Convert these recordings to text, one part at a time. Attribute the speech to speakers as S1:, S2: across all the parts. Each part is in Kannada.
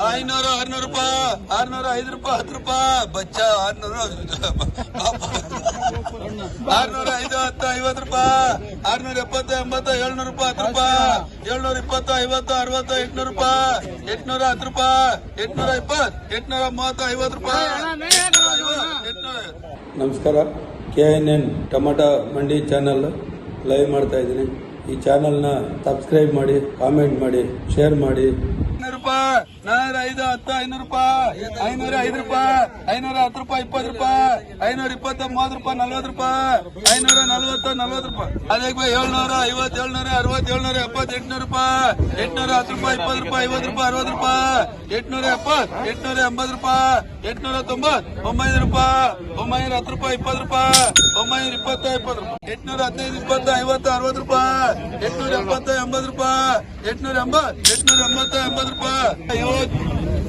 S1: ಐನೂರು, ಆರ್ನೂರು ರೂಪಾಯಿ, ಆರ್ನೂರು, ಐದು ರೂಪಾಯಿ, ಹತ್ತು ರೂಪಾಯಿ. ಬಚ್ಚ, ಆರ್ನೂರು ಆರ್ನೂರ, ಐದು, ಹತ್ತು, ಐವತ್ತು ರೂಪಾಯಿ. ಆರ್ನೂರ, ಎಪ್ಪತ್ತು, ಎಂಬತ್ತು, ಏಳ್ನೂರು ರೂಪಾಯಿ, ಹತ್ತು ರೂಪಾಯಿ. ಏಳ್ನೂರ, ಇಪ್ಪತ್ತು, ಐವತ್ತು, ಅರವತ್ತು, ಎಂಟ್ನೂರು ರೂಪಾಯಿ. ಎಂಟ್ನೂರ, ಹತ್ತು ರೂಪಾಯಿ. ಎಂಟ್ನೂರ, ಇಪ್ಪತ್ತು. ಎಂಟ್ನೂರ, ಮೂವತ್ತು, ಐವತ್ತು ರೂಪಾಯಿ.
S2: ನಮಸ್ಕಾರ. K N N tomato mandi channel live ಮಾಡ್ತಾ ಇದ್ದೀನಿ. ಈ ಚಾನಲ್ನ ಸಬ್ಸ್ಕ್ರೈಬ್ ಮಾಡಿ, ಕಾಮೆಂಟ್ ಮಾಡಿ, ಶೇರ್ ಮಾಡಿ.
S1: ರೂಪಾಯಿ ನಾನೂರ ಐದು ಹತ್ತು, ಐನೂರು ರೂಪಾಯಿ. ಐನೂರ ಐದು ರೂಪಾಯಿ. ಐನೂರ ಹತ್ತು ರೂಪಾಯಿ, ಇಪ್ಪತ್ತು ರೂಪಾಯಿ. ಐನೂರ ಇಪ್ಪತ್ತು, ಮೂವತ್ತು ರೂಪಾಯಿ, ನಲ್ವತ್ತು ರೂಪಾಯಿ. ಐನೂರ ನಲ್ವತ್ತು ನಲ್ವತ್ತು ರೂಪಾಯಿ. ಅದಕ್ಕೆ ಏಳ್ನೂರ ಏಳ್ನೂರ, ಅರವತ್ತು, ಏಳ್ನೂರ, ಎಪ್ಪತ್ತು, ಎಂಟ್ನೂರು ರೂಪಾಯಿ. ಎಂಟ್ನೂರ ಹತ್ತು ರೂಪಾಯಿ, ಇಪ್ಪತ್ತು ರೂಪಾಯಿ, ಐವತ್ತು ರೂಪಾಯಿ, ಅರವತ್ತು ರೂಪಾಯಿ. ಎಂಟ್ನೂರ ಎಪ್ಪತ್ತು, ಎಂಟ್ನೂರ ಎಂಬತ್ತು ರೂಪಾಯಿ. ಎಂಟ್ನೂರ ತೊಂಬತ್ತು ಒಂಬೈನೂರು ರೂಪಾಯಿ. ಒಂಬೈನೂರ ಹತ್ತು ರೂಪಾಯಿ, ಇಪ್ಪತ್ತು ರೂಪಾಯಿ. ಒಂಬೈನೂರ ಇಪ್ಪತ್ತ, ಇಪ್ಪತ್ತು ರೂಪಾಯಿ. ಎಂಟ್ನೂರ ಹದಿನೈದು, ಇಪ್ಪತ್ತ, ಐವತ್ತು, ಅರವತ್ತು ರೂಪಾಯಿ. ಎಂಟ್ನೂರ ಎಂಬತ್ತ, ಎಂಬತ್ತು ರೂಪಾಯಿ. ಎಂಟ್ನೂರ ಎಂಬತ್ತು ಎಂಟ್ನೂರ ಎಂಬತ್ತು ಎಂಬತ್ತು ರೂಪಾಯಿ.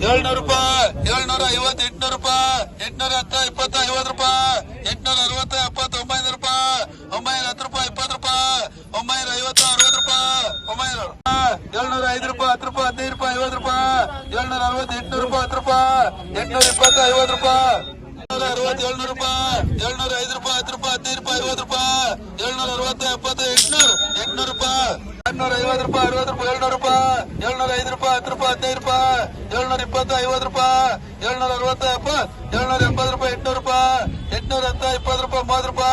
S1: ಏಳ್ನೂರು ರೂಪಾಯಿ. ಏಳ್ನೂರ ಐವತ್ತು, ಎಂಟ್ನೂರು ರೂಪಾಯಿ. ಎಂಟ್ನೂರ ಹತ್ತು, ಇಪ್ಪತ್ತ, ಐವತ್ತು ರೂಪಾಯಿ. ಎಂಟ್ನೂರ ಅರವತ್ತ, ಎಪ್ಪತ್ತು, ಒಂಬೈನೂರು ರೂಪಾಯಿ. ಒಂಬೈನೂರ ಹತ್ತು ರೂಪಾಯಿ, ಇಪ್ಪತ್ತು ರೂಪಾಯಿ. ಒಂಬೈನೂರ ಐವತ್ತು, ಅರವತ್ತು ರೂಪಾಯಿ. ಒಂಬೈನೂರ ಏಳ್ನೂರ ಐದು ರೂಪಾಯಿ, ಹತ್ತು ರೂಪಾಯಿ, ಹದಿನೈದು ರೂಪಾಯಿ, ಐವತ್ತು ರೂಪಾಯಿ. ಏಳ್ನೂರ ಅರವತ್ತು, ಎಂಟ್ನೂರು ರೂಪಾಯಿ, ಹತ್ತು ರೂಪಾಯಿ. ಎಂಟ್ನೂರ ಇಪ್ಪತ್ತು, ಐವತ್ತು ರೂಪಾಯಿ. ಏಳ್ನೂರ ಅರವತ್ತು, ಏಳ್ನೂರು ರೂಪಾಯಿ. ಏಳ್ನೂರ ಐದು ರೂಪಾಯಿ, ಹತ್ತು ರೂಪಾಯಿ, ಹದಿನೈದು ರೂಪಾಯಿ, ಐವತ್ತು ರೂಪಾಯಿ. ಏಳ್ನೂರ ಅರವತ್ತು, ಎಪ್ಪತ್ತು, ಎಂಟ್ನೂರು ಎಂಟ್ನೂರು ರೂಪಾಯಿ. ಎಂಟ್ನೂರ ಐವತ್ತು ರೂಪಾಯಿ, ಅರವತ್ತು ರೂಪಾಯಿ, ಏಳ್ನೂರು ರೂಪಾಯಿ. ಏಳ್ನೂರ ಐದು ರೂಪಾಯಿ, ಹತ್ತು ರೂಪಾಯಿ, ಹದಿನೈದು ರೂಪಾಯಿ. ಏಳ್ನೂರ ಇಪ್ಪತ್ತು, ಐವತ್ತು ರೂಪಾಯಿ. ಏಳ್ನೂರ ಅರವತ್ತು, ಎಪ್ಪತ್ತು. ಏಳ್ನೂರ ಎಂಬತ್ತು ರೂಪಾಯಿ, ಎಂಟ್ನೂರು ರೂಪಾಯಿ. ಎಂಟ್ನೂರ ಹತ್ತು, ಇಪ್ಪತ್ತು ರೂಪಾಯಿ, ಮೂವತ್ತು ರೂಪಾಯಿ.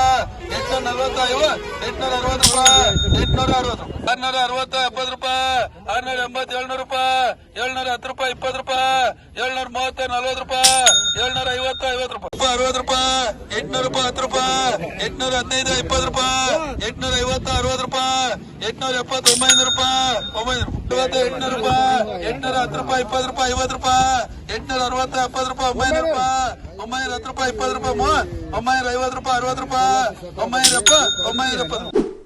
S1: ನಲ್ವತ್ತು ಐವತ್ತು ಎಂಟ್ನೂರ ಅರವತ್ತು ರೂಪಾಯಿ, ಎಂಟ್ನೂರ ಅರವತ್ತು. ಆರ್ನೂರ ಅರವತ್ತು, ಎಪ್ಪತ್ತು ರೂಪಾಯಿ. ಆರ್ನೂರ ಎಂಬತ್ತು, ಏಳ್ನೂರು ರೂಪಾಯಿ. ಏಳ್ನೂರ ಹತ್ತು ರೂಪಾಯಿ, ಇಪ್ಪತ್ತು ರೂಪಾಯಿ. ಏಳ್ನೂರ ಮೂವತ್ತು, ನಲ್ವತ್ತು ರೂಪಾಯಿ. ಏಳ್ನೂರ ಐವತ್ತು ಐವತ್ತು ರೂಪಾಯಿ. ಅರವತ್ತು ರೂಪಾಯಿ. ಎಂಟ್ನೂರು ರೂಪಾಯಿ, ಹತ್ತು ರೂಪಾಯಿ. ಎಂಟ್ನೂರ ಹದಿನೈದು, ಇಪ್ಪತ್ತು ರೂಪಾಯಿ. ಎಂಟ್ನೂರ ಎಂಟ್ನೂರ ಎಪ್ಪತ್ತು, ಒಂಬೈನೂರು ರೂಪಾಯಿ ಒಂಬೈನೂರು ರೂಪಾಯಿ ಎಂಟ್ನೂರು ರೂಪಾಯಿ, ಎಂಟ್ನೂರ ಹತ್ತು ರೂಪಾಯಿ, ಇಪ್ಪತ್ತು ರೂಪಾಯಿ, ಐವತ್ತು ರೂಪಾಯಿ, ಎಂಟ್ನೂರ ಅರವತ್ತ, ಎಪ್ಪತ್ತು ರೂಪಾಯಿ, ಒಂಬೈನೂರು ರೂಪಾಯಿ, ಒಂಬೈನೂರ ಹತ್ತು ರೂಪಾಯಿ, ಇಪ್ಪತ್ತು ರೂಪಾಯಿ ಒಂಬೈನೂರ ಐವತ್ತು ರೂಪಾಯಿ, ಅರವತ್ತು ರೂಪಾಯಿ, ಒಂಬೈನೂರ ಎಪ್ಪ ಒಂಬೈನೂರ ಎಪ್ಪತ್ತು